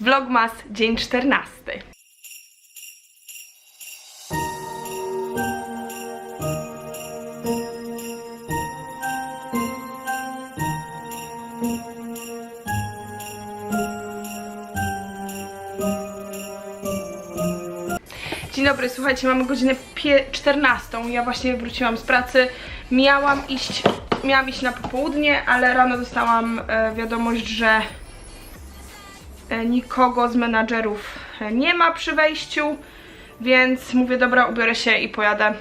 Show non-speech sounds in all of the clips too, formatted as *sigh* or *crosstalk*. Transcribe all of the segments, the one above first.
Vlogmas, dzień 14. Dzień dobry, słuchajcie, mamy godzinę pie- 14. Ja właśnie wróciłam z pracy. Miałam iść, miałam iść na popołudnie, ale rano dostałam e, wiadomość, że nikogo z menadżerów e, nie ma przy wejściu, więc mówię, dobra, ubiorę się i pojadę.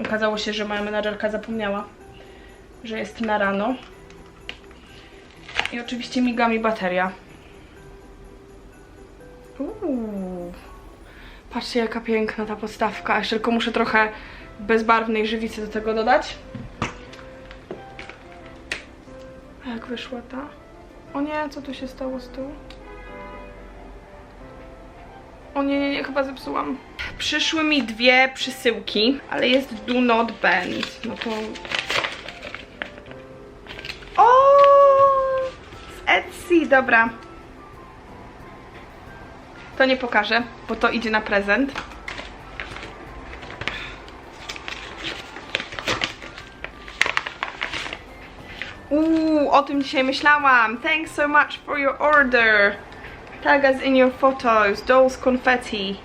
Okazało się, że moja menadżerka zapomniała, że jest na rano. I oczywiście miga mi bateria. Uuu. Patrzcie jaka piękna ta podstawka. Jeszcze tylko muszę trochę bezbarwnej żywicy do tego dodać. A Jak wyszła ta? O nie, co tu się stało z tyłu? O nie, nie, nie, chyba zepsułam. Przyszły mi dwie przysyłki, ale jest do not bend. No to... O! Z Etsy, dobra. To nie pokażę, bo to idzie na prezent. Uuu, o tym dzisiaj myślałam. Thanks so much for your order. Tag us in your photos. Dolls confetti.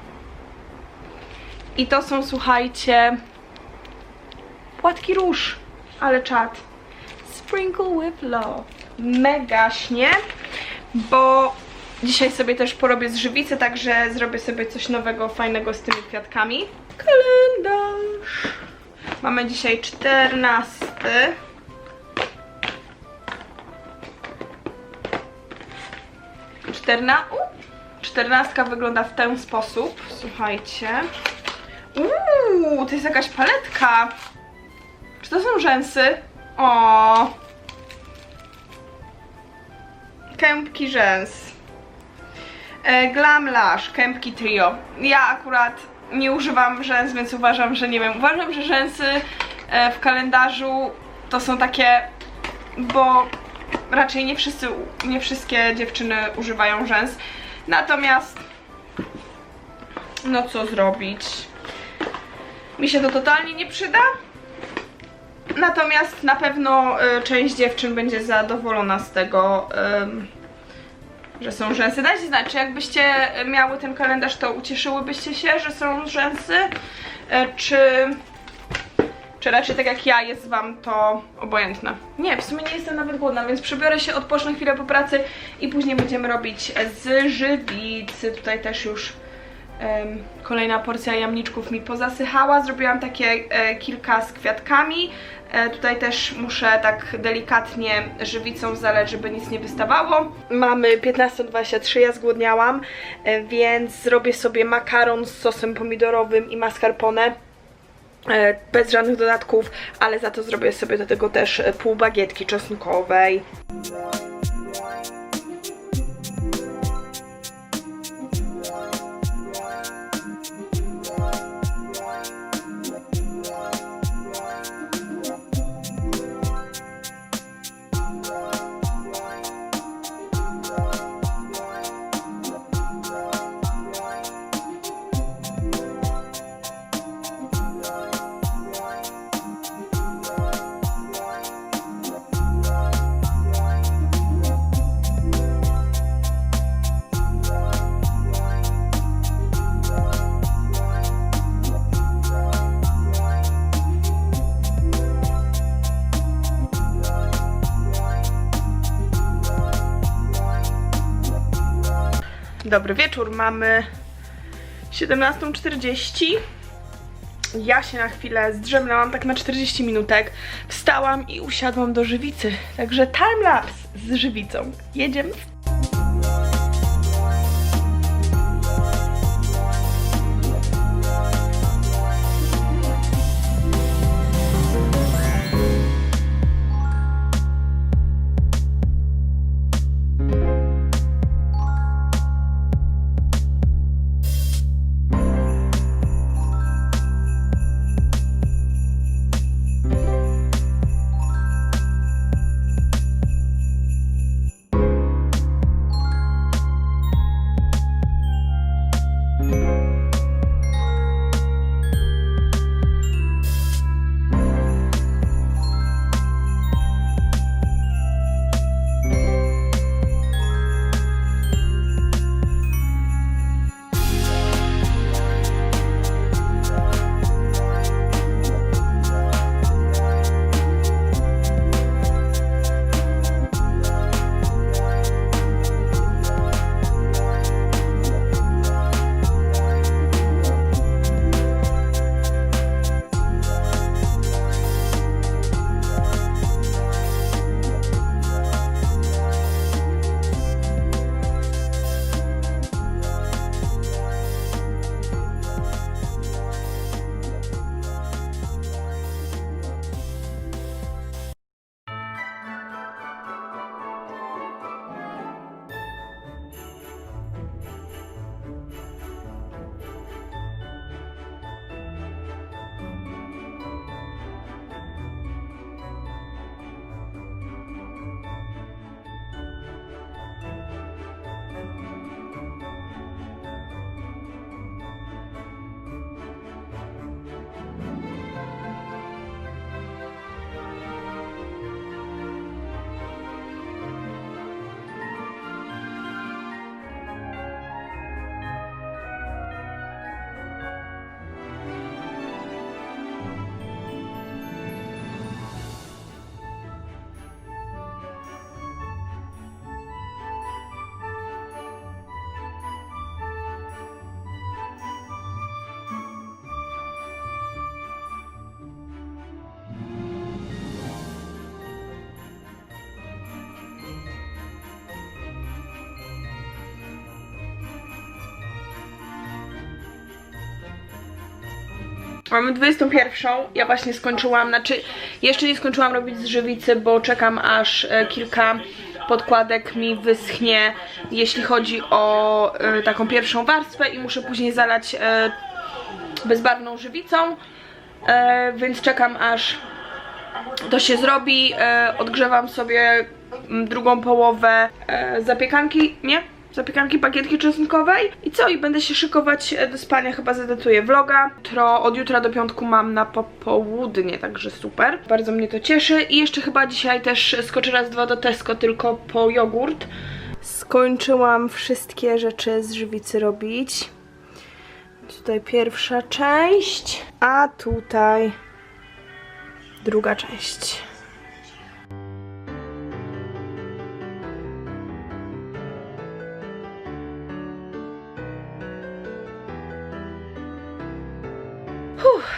I to są, słuchajcie, płatki róż. Ale czad. Sprinkle with love. Mega śnie, bo dzisiaj sobie też porobię z żywicy, także zrobię sobie coś nowego, fajnego z tymi kwiatkami. Kalendarz. Mamy dzisiaj 14. Czterna... Czternastka wygląda w ten sposób. Słuchajcie. Uuu, to jest jakaś paletka. Czy to są rzęsy? O. Kępki rzęs. E, Glam Lash, kępki trio. Ja akurat nie używam rzęs, więc uważam, że nie wiem. Uważam, że rzęsy e, w kalendarzu to są takie, bo raczej nie wszyscy, nie wszystkie dziewczyny używają rzęs. Natomiast, no co zrobić? Mi się to totalnie nie przyda. Natomiast na pewno y, część dziewczyn będzie zadowolona z tego, że są rzęsy. Dajcie znać, czy jakbyście miały ten kalendarz, to ucieszyłybyście się, że są rzęsy, y, czy, czy raczej tak jak ja jest wam to obojętne. Nie, w sumie nie jestem nawet głodna, więc przybiorę się, odpocznę chwilę po pracy i później będziemy robić z żywicy. Tutaj też już em, kolejna porcja jamniczków mi pozasychała. Zrobiłam takie e, kilka z kwiatkami. E, tutaj też muszę tak delikatnie żywicą zaleć, żeby nic nie wystawało. Mamy 15.23, ja zgłodniałam, e, więc zrobię sobie makaron z sosem pomidorowym i mascarpone. E, bez żadnych dodatków, ale za to zrobię sobie do tego też e, pół bagietki czosnkowej. Dobry wieczór, mamy 17.40. Ja się na chwilę zdrzemnęłam, tak na 40 minutek. Wstałam i usiadłam do żywicy. Także timelapse z żywicą. Jedziemy. Mamy 21. Ja właśnie skończyłam, znaczy jeszcze nie skończyłam robić z żywicy, bo czekam aż e, kilka podkładek mi wyschnie, jeśli chodzi o e, taką pierwszą warstwę i muszę później zalać e, bezbarwną żywicą, więc czekam aż to się zrobi. Odgrzewam sobie drugą połowę zapiekanki, nie? Zapiekanki pakietki czosnkowej i co? I będę się szykować e, do spania, chyba zadetuję vloga. Jutro, od jutra do piątku mam na popołudnie, także super. Bardzo mnie to cieszy i jeszcze chyba dzisiaj też skoczę raz dwa do Tesco tylko po jogurt. Skończyłam wszystkie rzeczy z żywicy robić. Tutaj pierwsza część, a tutaj druga część.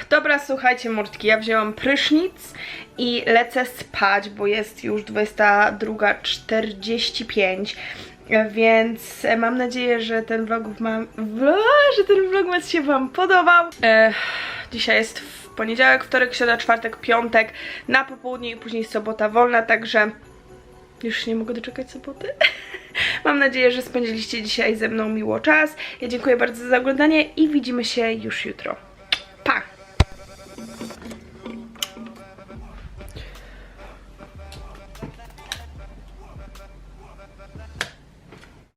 Dobra, słuchajcie, murtki, ja wzięłam prysznic i lecę spać, bo jest już 22.45, więc mam nadzieję, że ten vlog vlog, że ten vlogmas się wam podobał. E, dzisiaj jest w poniedziałek, wtorek, środa, czwartek, piątek, na popołudnie i później sobota wolna, także już nie mogę doczekać soboty. *laughs* Mam nadzieję, że spędziliście dzisiaj ze mną miło czas. Ja dziękuję bardzo za oglądanie i widzimy się już jutro.